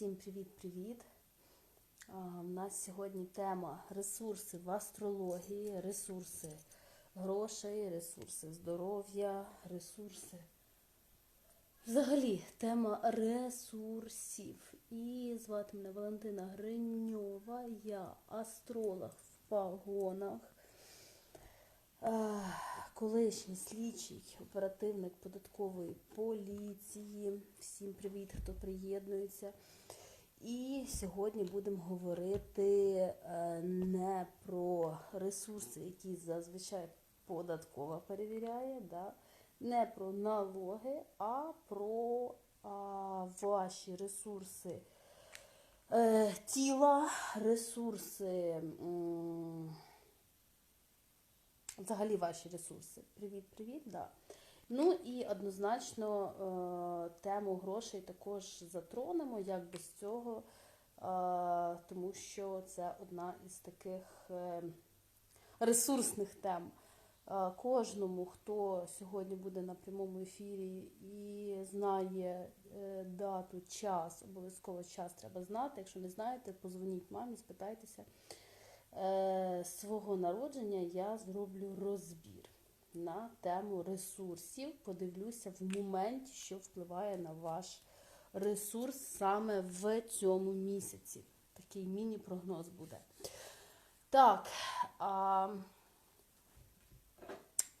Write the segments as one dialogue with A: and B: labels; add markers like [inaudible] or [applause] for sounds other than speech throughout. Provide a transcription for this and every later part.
A: Всім привіт-привіт! У нас сьогодні тема ресурси в астрології, ресурси грошей, ресурси здоров'я, ресурси. Взагалі, тема ресурсів. І звати мене Валентина Гриньова, я астролог в погонах. Колишній слідчий, оперативник податкової поліції. Всім привіт, хто приєднується. І сьогодні будемо говорити е, не про ресурси, які зазвичай податкова перевіряє, да? не про налоги, а про а, ваші ресурси е, тіла, ресурси. м, Взагалі ваші ресурси. Привіт-привіт, да. Ну і однозначно е, тему грошей також затронемо, як без цього, е, тому що це одна із таких е, ресурсних тем. Кожному, хто сьогодні буде на прямому ефірі і знає дату, час, обов'язково час треба знати. Якщо не знаєте, позвоніть мамі, спитайтеся свого народження я зроблю розбір на тему ресурсів. Подивлюся в моменті, що впливає на ваш ресурс саме в цьому місяці. Такий міні-прогноз буде. Так. А,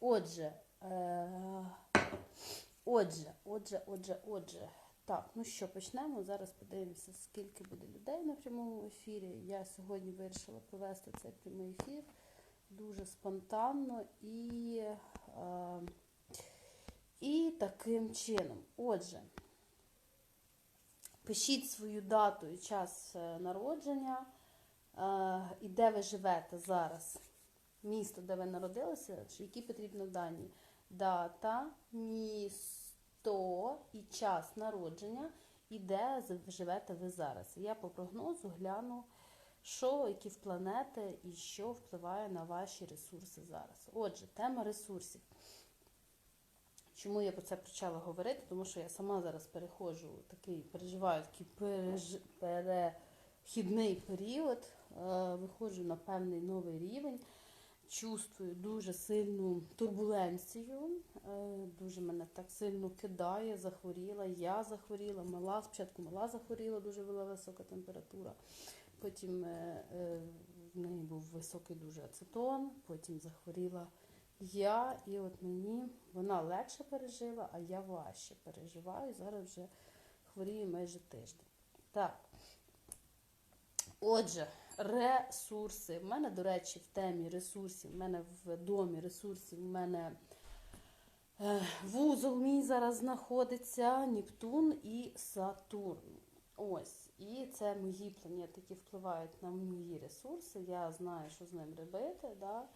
A: отже, е, отже, отже, отже, отже. Так, ну що, почнемо. Зараз подивимося, скільки буде людей на прямому ефірі. Я сьогодні вирішила провести цей прямий ефір дуже спонтанно і, е, і таким чином. Отже, пишіть свою дату і час е, народження, е, і де ви живете зараз. Місто, де ви народилися, які потрібні дані. Дата, місто і час народження, і де живете ви зараз. Я по прогнозу гляну, що, які в планети і що впливає на ваші ресурси зараз. Отже, тема ресурсів. Чому я про це почала говорити? Тому що я сама зараз переходжу, такий, переживаю такий переж... перехідний період, е, виходжу на певний новий рівень, чувствую дуже сильну турбуленцію, е, дуже мене так сильно кидає, захворіла, я захворіла, мала, спочатку мала захворіла, дуже була висока температура. Потім е, е, в неї був високий дуже ацетон, потім захворіла я, і от мені вона легше пережила, а я важче переживаю. Зараз вже хворію майже тиждень. Так. Отже, ресурси. У мене, до речі, в темі ресурсів, в мене в домі ресурсів, в мене е, вузол мій зараз знаходиться, Нептун і Сатурн. Ось. І це мої планети, які впливають на мої ресурси. Я знаю, що з ним робити. Да?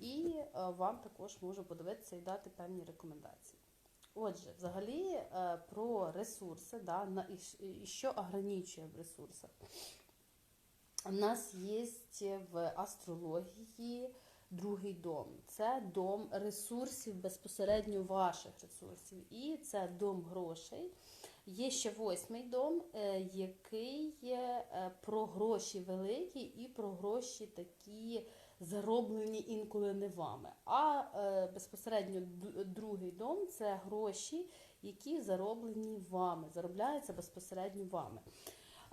A: І е, вам також можу подивитися і дати певні рекомендації. Отже, взагалі е, про ресурси, да, на, і, що ограничує в ресурсах. У нас є в астрології другий дом. Це дом ресурсів, безпосередньо ваших ресурсів. І це дом грошей. Є ще восьмий дом, е, який є е, про гроші великі і про гроші такі зароблені інколи не вами. А е, безпосередньо другий дом це гроші, які зароблені вами, заробляються безпосередньо вами.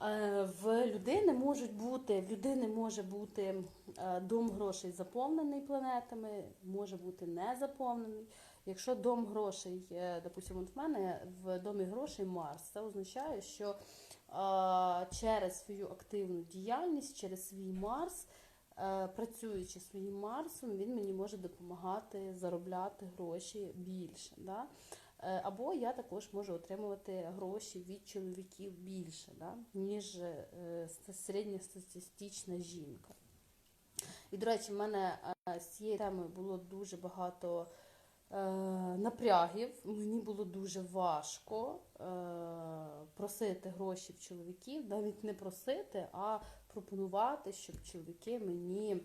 A: Е, В людини можуть бути, в людини може бути е, дом грошей заповнений планетами, може бути не заповнений. Якщо дом грошей, допустимо, в мене в домі грошей Марс, це означає, що е, через свою активну діяльність, через свій Марс, працюючи своїм Марсом, він мені може допомагати заробляти гроші більше. Да? Е, Або я також можу отримувати гроші від чоловіків більше, да? ніж е, ст- середньостатистична жінка. І, до речі, в мене е, з цією темою було дуже багато напрягів. Мені було дуже важко просити гроші в чоловіків, навіть не просити, а пропонувати, щоб чоловіки мені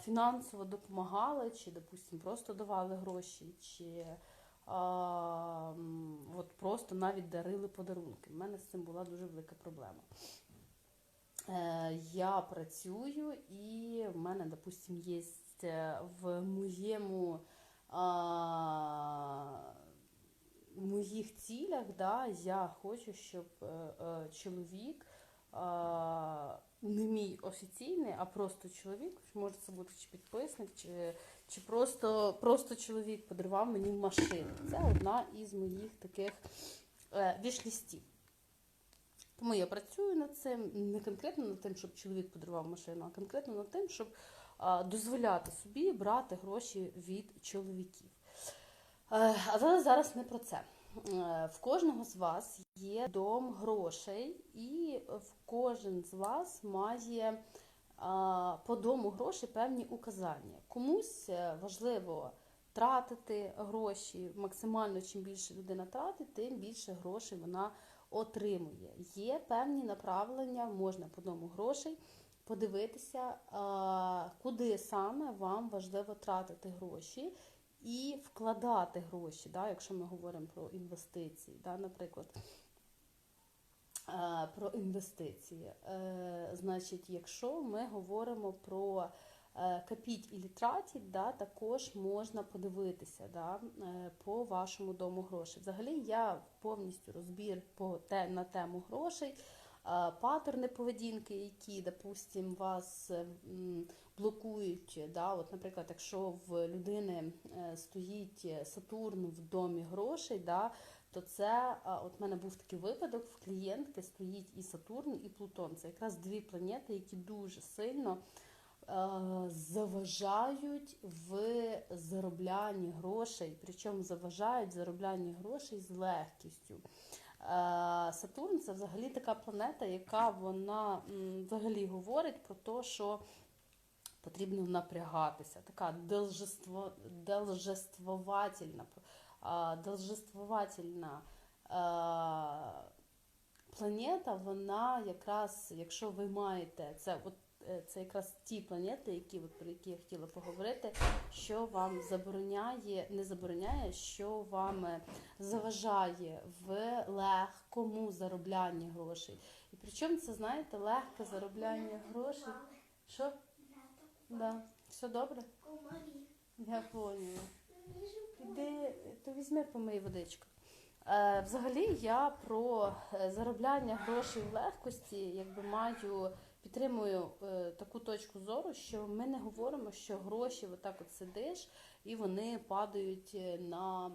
A: фінансово допомагали, чи, допустимо, просто давали гроші, чи от просто навіть дарили подарунки. У мене з цим була дуже велика проблема. Е, Я працюю, і в мене, допустим, є в моєму в моїх цілях, да, я хочу, щоб е, е, чоловік не мій офіційний, а просто чоловік, може це бути чи підписник, чи, чи просто, просто чоловік подарував мені машину. Це одна із моїх таких е, вішлістів. Тому я працюю над цим, не конкретно над тим, щоб чоловік подарував машину, а конкретно над тим, щоб а, дозволяти собі брати гроші від чоловіків. Е, Але зараз не про це. Е, В кожного з вас є дом грошей, і в кожен з вас має по дому грошей певні указання. Комусь е, важливо тратити гроші максимально, чим більше людина тратить, тим більше грошей вона отримує. Є певні направлення, можна по дому грошей подивитися, куди саме вам важливо тратити гроші і вкладати гроші, да, якщо ми говоримо про інвестиції, да, наприклад. Про інвестиції. Е, Значить, якщо ми говоримо про е, копіть і тратіть, да, також можна подивитися да, е, по вашому дому грошей. Взагалі я повністю розбір по те, на тему грошей, паттерни поведінки, які, допустим, вас блокують. Да, от, наприклад, якщо в людини стоїть Сатурн в домі грошей, да, то це от в мене був такий випадок в клієнтки стоїть і Сатурн, і Плутон. Це якраз дві планети, які дуже сильно е, заважають в зароблянні грошей, причому заважають зароблянні грошей з легкістю. Е, Сатурн це взагалі така планета, яка вона взагалі говорить про те, що потрібно напрягатися. Така должество, должествовательна, а, должествовательна планета, вона якраз, якщо ви маєте це, от е, це якраз ті планети, які от, про які я хотіла поговорити, що вам забороняє, не забороняє, що вам е, заважає в легкому зароблянні грошей. І причому це, знаєте, легке заробляння грошей. Що? Да. Все добре? Я поняла. Іди, то візьми помий водичку. Е, взагалі я про е, заробляння грошей в легкості, якби маю, підтримую е, таку точку зору, що ми не говоримо, що гроші отак от сидиш і вони падають е, на,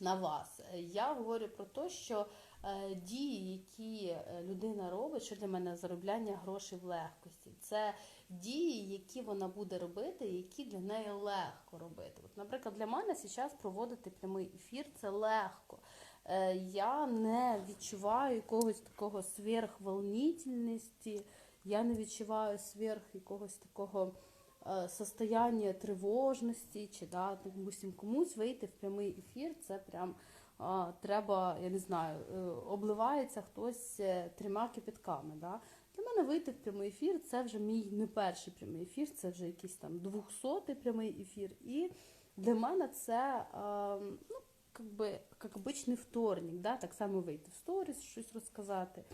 A: на вас. Я говорю про те, що е, дії, які е, людина робить, що для мене заробляння грошей в легкості, це дії, які вона буде робити, які для неї легко робити. От, наприклад, для мене зараз проводити прямий ефір це легко. Е, Я не відчуваю якогось такого сверхволнительності, я не відчуваю сверх якогось такого е, состояння тривожності, чи да, допустим, комусь вийти в прямий ефір, це прям треба, я не знаю, е, обливається хтось е, трьома кипятками. Да? Для мене вийти в прямий ефір це вже мій не перший прямий ефір, це вже якийсь там 200-й прямий ефір. І для мене це а, ну, как би, як обичний вторник, да? так само вийти в сторіс, щось розказати.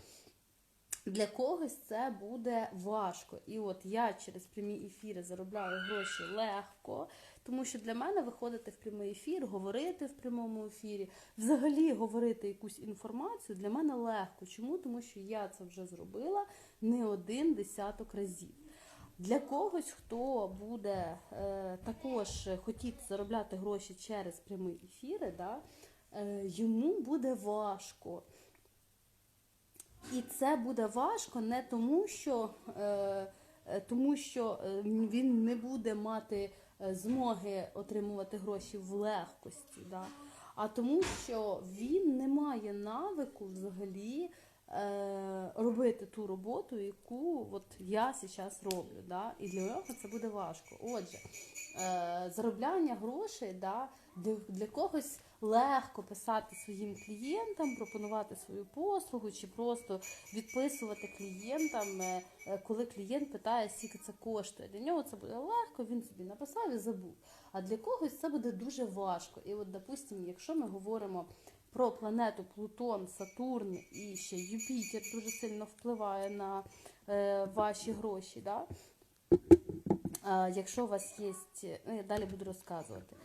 A: Для когось це буде важко. І от я через прямі ефіри заробляю гроші легко, тому що для мене виходити в прямий ефір, говорити в прямому ефірі, взагалі говорити якусь інформацію для мене легко. Чому? Тому що я це вже зробила не один десяток разів. Для когось, хто буде е, також хотіти заробляти гроші через прямі ефіри, да, е, йому буде важко. І це буде важко не тому, що, е, тому що е, він не буде мати е, змоги отримувати гроші в легкості, да? а тому, що він не має навику взагалі е, робити ту роботу, яку от я зараз роблю. Да? І для нього це буде важко. Отже, е, заробляння грошей да, для, для когось легко писати своїм клієнтам, пропонувати свою послугу, чи просто відписувати клієнтам, е, е, коли клієнт питає, скільки це коштує. Для нього це буде легко, він собі написав і забув. А для когось це буде дуже важко. І от, допустимо, якщо ми говоримо про планету Плутон, Сатурн і ще Юпітер дуже сильно впливає на е, ваші гроші. Да? Якщо у вас є, ну, я далі буду розказувати.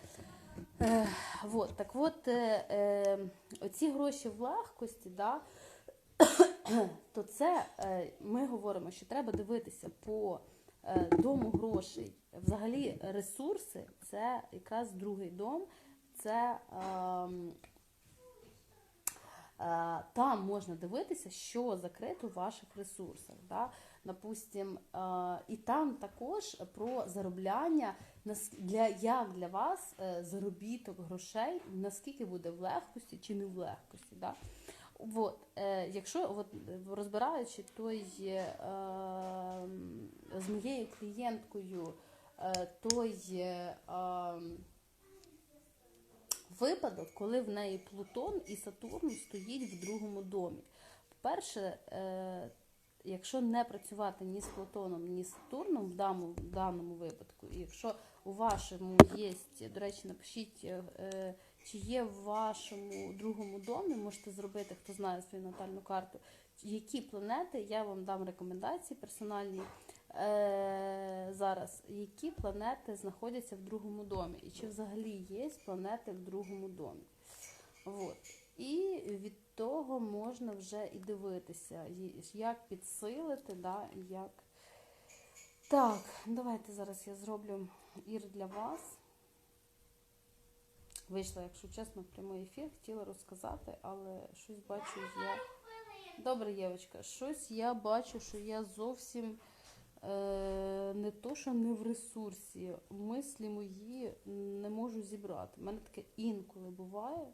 A: Е, вот, так от, е, е, оці гроші в легкості, да, [coughs] то це е, ми говоримо, що треба дивитися по е, дому грошей. Взагалі ресурси це якраз другий дом, це ем, е, там можна дивитися, що закрито в ваших ресурсах. Да? Допустим, е, і там також про заробляння для як для вас е, заробіток грошей, наскільки буде в легкості чи не в легкості. Да? От, е, якщо от, розбираючи той е, з моєю клієнткою е, той е, випадок, коли в неї Плутон і Сатурн стоїть в другому домі. По-перше, е, якщо не працювати ні з Плутоном, ні з Сатурном в даному, в даному випадку, і якщо у вашому є, до речі, напишіть, е, е, чи є в вашому другому домі, можете зробити, хто знає свою натальну карту, які планети, я вам дам рекомендації персональні е, зараз, які планети знаходяться в другому домі, і чи взагалі є планети в другому домі. От. І від того можна вже і дивитися, як підсилити, да, як. Так, давайте зараз я зроблю ір для вас. Вийшла, якщо чесно, в прямий ефір, хотіла розказати, але щось бачу я. Добре, Євочка, щось я бачу, що я зовсім е, не то, що не в ресурсі. Мислі мої не можу зібрати. У мене таке інколи буває.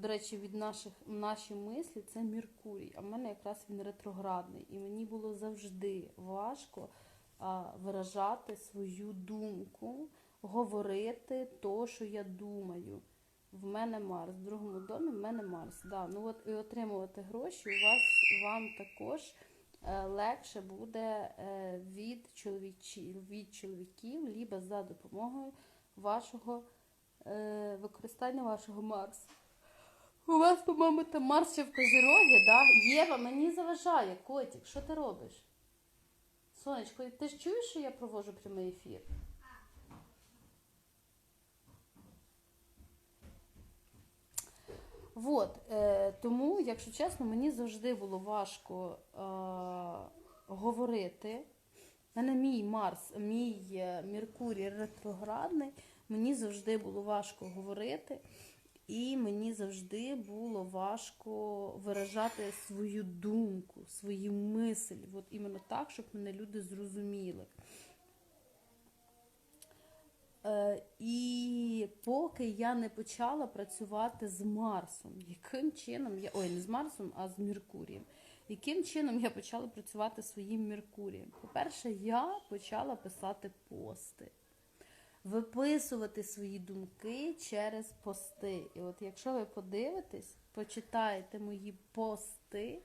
A: До речі, від наших наші мислі це Меркурій, а в мене якраз він ретроградний. І мені було завжди важко а, виражати свою думку, говорити то, що я думаю. В мене Марс, в другому домі в мене Марс. Да. Ну от і отримувати гроші у вас вам також е, легше буде е, від, чоловічі, від чоловіків, либо за допомогою вашого е, використання вашого Марса. Вас, по-моєму, там Марс ще в Козірогі, да? Єва, мені заважає, котик, що ти робиш? Сонечко, ти ж чуєш, що я проводжу прямий ефір? Вот, е, тому, якщо чесно, мені завжди було важко е, говорити. Мене мій Марс, мій е, Меркурій ретроградний, мені завжди було важко говорити, і мені завжди було важко виражати свою думку, свою мисль, от іменно так, щоб мене люди зрозуміли. Е, і поки я не почала працювати з Марсом, яким чином я. Ой, не з Марсом, а з Меркурієм. Яким чином я почала працювати своїм Меркурієм? По-перше, я почала писати пости, виписувати свої думки через пости. І от якщо ви подивитесь, почитаєте мої пости,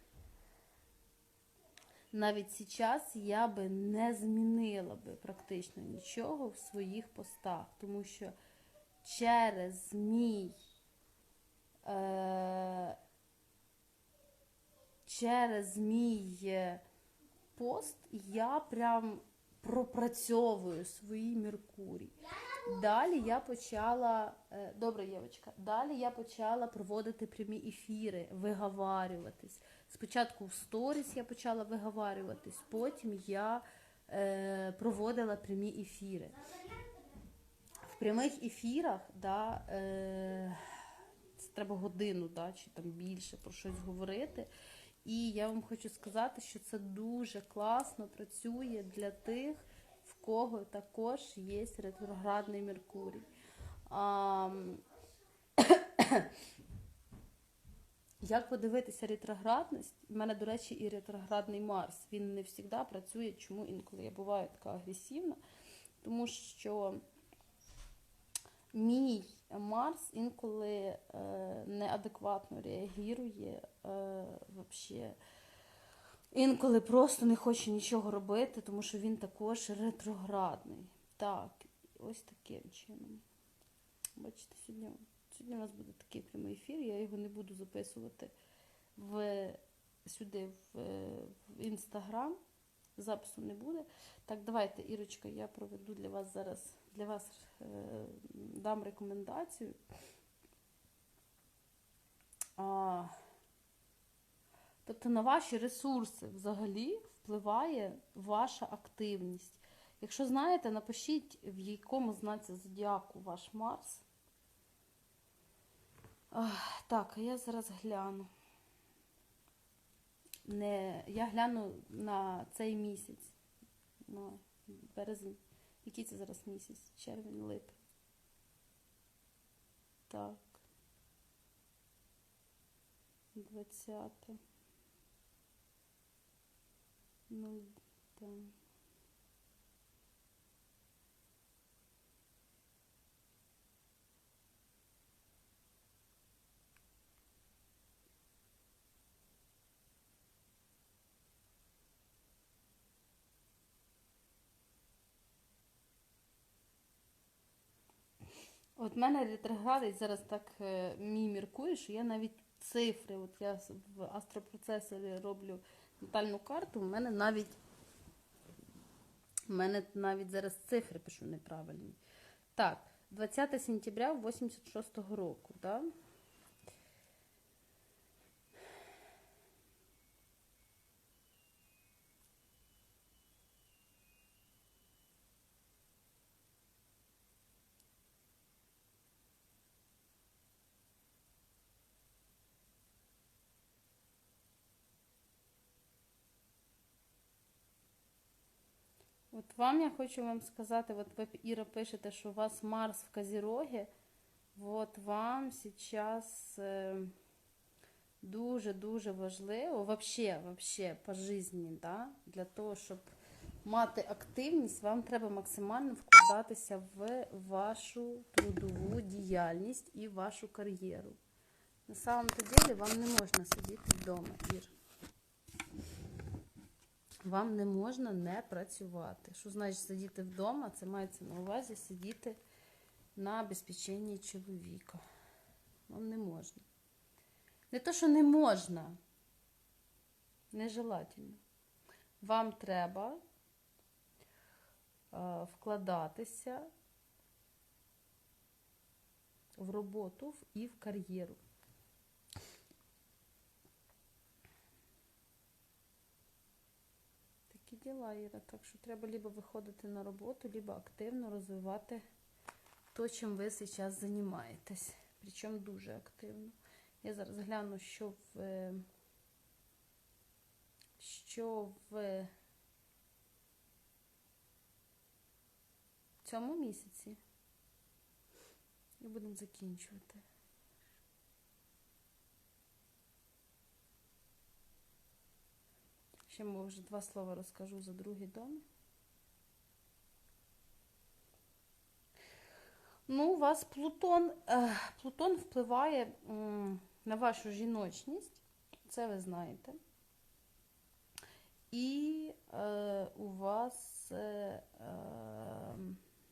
A: навіть зараз я би не змінила би практично нічого в своїх постах, тому що через мій е, через мій е, пост я прям пропрацьовую свій Меркурій. Далі я почала, е, добре, Євочка, далі я почала проводити прямі ефіри, виговарюватись. Спочатку в сторіс я почала виговарюватись, потім я е, проводила прямі ефіри. В прямих ефірах, да, е, це треба годину, да, чи там більше про щось говорити. І я вам хочу сказати, що це дуже класно працює для тих, в кого також є ретроградний Меркурій. А, [coughs] як подивитися ретроградність? У мене, до речі, і ретроградний Марс. Він не завжди працює. Чому інколи я буваю така агресивна? Тому що мій Марс інколи е, неадекватно реагує, е, вообще. Інколи просто не хоче нічого робити, тому що він також ретроградний. Так, ось таким чином. Бачите, сьогодні, сьогодні у нас буде такий прямий ефір, я його не буду записувати в, сюди в, в інстаграм. Запису не буде. Так, давайте, Ірочка, я проведу для вас зараз для вас е, дам рекомендацію. А, тобто на ваші ресурси взагалі впливає ваша активність. Якщо знаєте, напишіть, в якому знаці зодіаку ваш Марс. А, так, я зараз гляну. Не, я гляну на цей місяць, на березень. Який це зараз місяць? Червень, липень. Так. 20. Ну, так. От мене ретроградить зараз так е, мій міркує, що я навіть цифри, от я в астропроцесорі роблю натальну карту, в мене навіть в мене навіть зараз цифри пишу неправильні. Так, 20 сентября 86-го року, да? От вам я хочу вам сказати, от ви Іра пишете, що у вас Марс в Козірогі, от вам зараз дуже-дуже важливо, вообще, вообще по житті, да, для того, щоб мати активність, вам треба максимально вкладатися в вашу трудову діяльність і вашу кар'єру. На самом-то деле вам не можна сидіти вдома, Ір. Вам не можна не працювати. Що значить сидіти вдома? Це мається на увазі сидіти на обезпеченні чоловіка. Вам не можна. Не то, що не можна, нежелательно. Вам треба е, вкладатися в роботу і в кар'єру. Такі діла, Іра. Так що треба либо виходити на роботу, либо активно розвивати то, чим ви зараз займаєтесь. Причому дуже активно. Я зараз гляну, що в, е, що в цьому місяці. І будемо закінчувати. Ще може два слова розкажу за другий дом. Ну, у вас Плутон, е, Плутон впливає на вашу жіночність, це ви знаєте. І е, у вас е, е,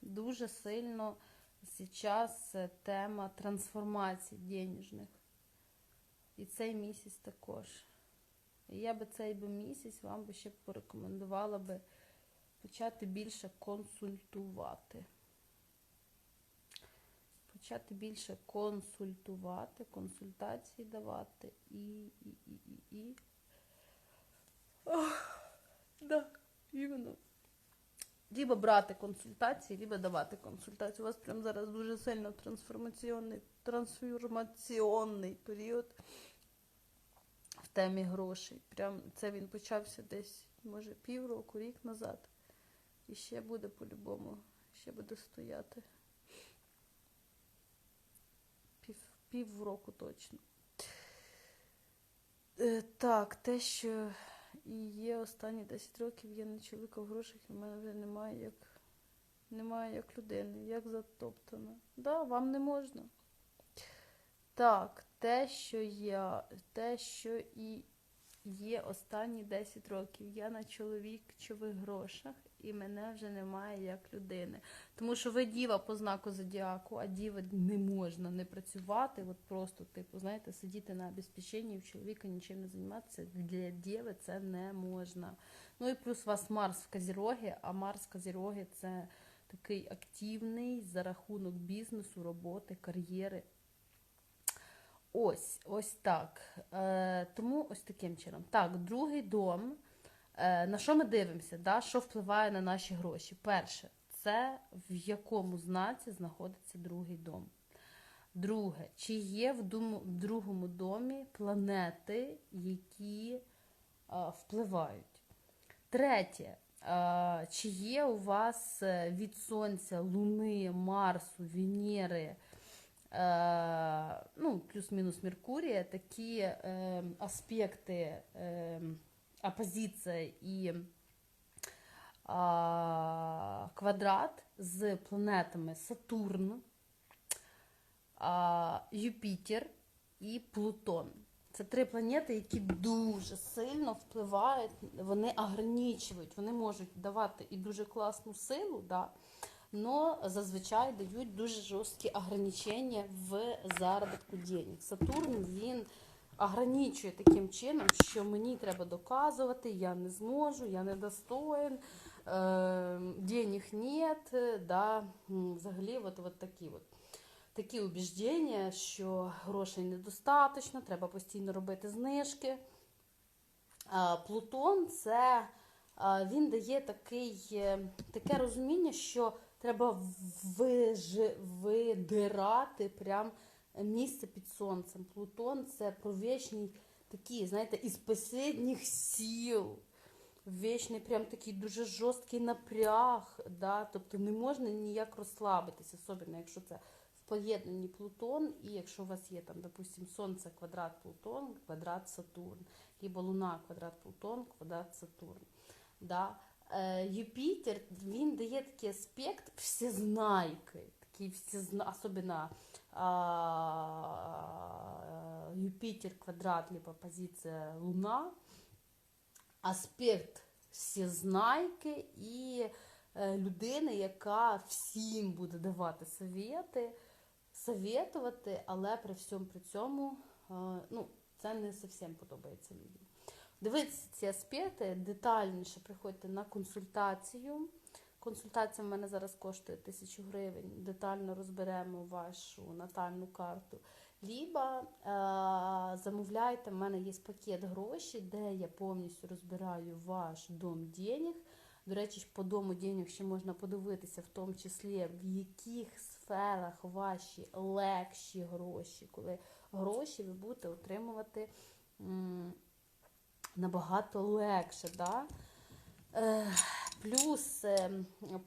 A: дуже сильно зараз тема трансформацій денежних. І цей місяць також. І я би цей би місяць вам би ще порекомендувала би почати більше консультувати. Почати більше консультувати, консультації давати і, і, і, і, і. Да, іменно. Либо брати консультації, либо давати консультації. У вас прям зараз дуже сильно трансформаційний, трансформаційний період темі грошей. Прям це він почався десь, може, півроку, рік назад. І ще буде по-любому, ще буде стояти. Пів, пів року точно. Е, так, те, що і є останні 10 років, я не чоловіка в грошах, і в мене вже немає як Немає як людини, як затоптано. Да, вам не можна. Так, те, що я, те, що і є останні 10 років. Я на чоловікових грошах, і мене вже немає як людини. Тому що ви діва по знаку зодіаку, а діва не можна не працювати. От просто, типу, знаєте, сидіти на обезпеченні, в чоловіка нічим не займатися. Для діви це не можна. Ну і плюс у вас Марс в Казірогі, а Марс в Казірогі це такий активний за рахунок бізнесу, роботи, кар'єри. Ось, ось так. Е, тому ось таким чином. Так, другий дом. Е, на що ми дивимося? Да? Що впливає на наші гроші? Перше, це в якому знаці знаходиться другий дом. Друге, чи є в, дому, в другому домі планети, які е, впливають? Третє, е, чи є у вас е, від Сонця, Луни, Марсу, Венери, ну, плюс-мінус Меркурія, такі е, аспекти, е, опозиція і а, квадрат з планетами Сатурн, а, Юпітер і Плутон. Це три планети, які дуже сильно впливають, вони ограничують, вони можуть давати і дуже класну силу, да, але зазвичай дають дуже жорсткі ограничення в заробітку денег. Сатурн він ограничує таким чином, що мені треба доказувати, я не зможу, я не достоин, е, денег нет, да, взагалі от, от такі от. Такі убіждення, що грошей недостатньо, треба постійно робити знижки. Плутон це він дає такий, е, таке розуміння, що треба виж, видирати прям місце під сонцем. Плутон це про вічний такий, знаєте, із останніх сіл. Вічний прям такий дуже жорсткий напряг. Да? Тобто не можна ніяк розслабитися, особливо якщо це в поєднанні Плутон, і якщо у вас є там, допустим, Сонце квадрат Плутон, квадрат Сатурн, либо Луна квадрат Плутон, квадрат Сатурн. Да? Е, Юпітер він дає такий аспект всезнайки, такий всезна... особливо а, Юпитер квадрат, либо позиція Луна, аспект всезнайки і е, людини, яка всім буде давати совєти, советувати, але при всьому при цьому е, ну, це не зовсім подобається людям. Дивіться ці аспекти, детальніше приходьте на консультацію. Консультація в мене зараз коштує 1000 гривень. Детально розберемо вашу натальну карту. Лібо е, замовляйте, в мене є пакет гроші, де я повністю розбираю ваш дом денег. До речі, по дому денег ще можна подивитися, в тому числі в яких сферах ваші легші гроші, коли гроші ви будете отримувати набагато легше. Да? Е, Плюс е,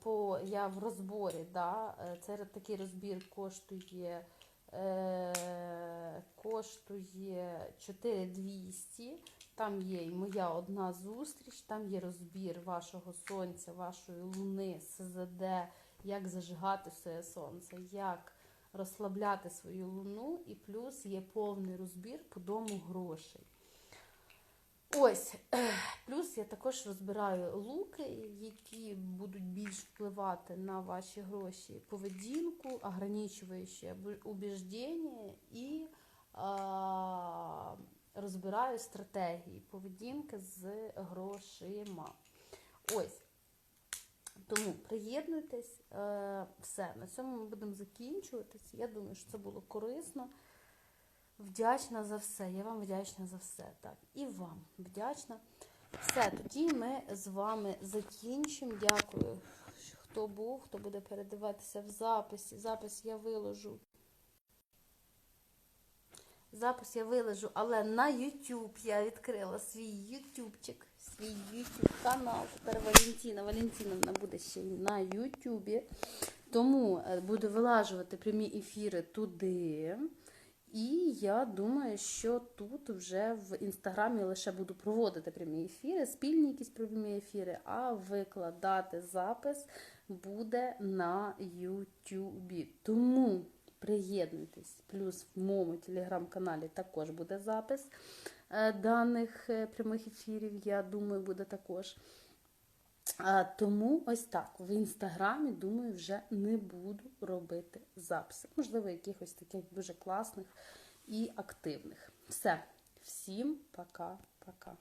A: по я в розборі, да, це такий розбір коштує е, коштує 4200. Там є і моя одна зустріч, там є розбір вашого сонця, вашої луни, СЗД, як зажигати своє сонце, як розслабляти свою луну, і плюс є повний розбір по дому грошей. Ось, плюс я також розбираю луки, які будуть більш впливати на ваші гроші, поведінку, ограничуючі убіждення і а, розбираю стратегії поведінки з грошима. Ось. Тому приєднуйтесь, е, все, на цьому ми будемо закінчуватись. Я думаю, що це було корисно. Вдячна за все. Я вам вдячна за все. Так, і вам вдячна. Все, тоді ми з вами закінчимо. Дякую, хто був, хто буде передаватися в записі. Запис я виложу. Запис я виложу, але на YouTube я відкрила свій ютубчик, свій YouTube канал. Тепер Валентина. Валентиновна буде ще й на Ютубі. Тому е, буду вилажувати прямі ефіри туди. І я думаю, що тут вже в інстаграмі лише буду проводити прямі ефіри, спільні якісь прямі ефіри, а викладати запис буде на Ютубі. Тому приєднуйтесь. Плюс в моєму телеграм-каналі також буде запис е, даних е, прямих ефірів. Я думаю, буде також. Тому ось так. В інстаграмі, думаю, вже не буду робити записи. Можливо, якихось таких дуже класних і активних. Все. Всім пока-пока.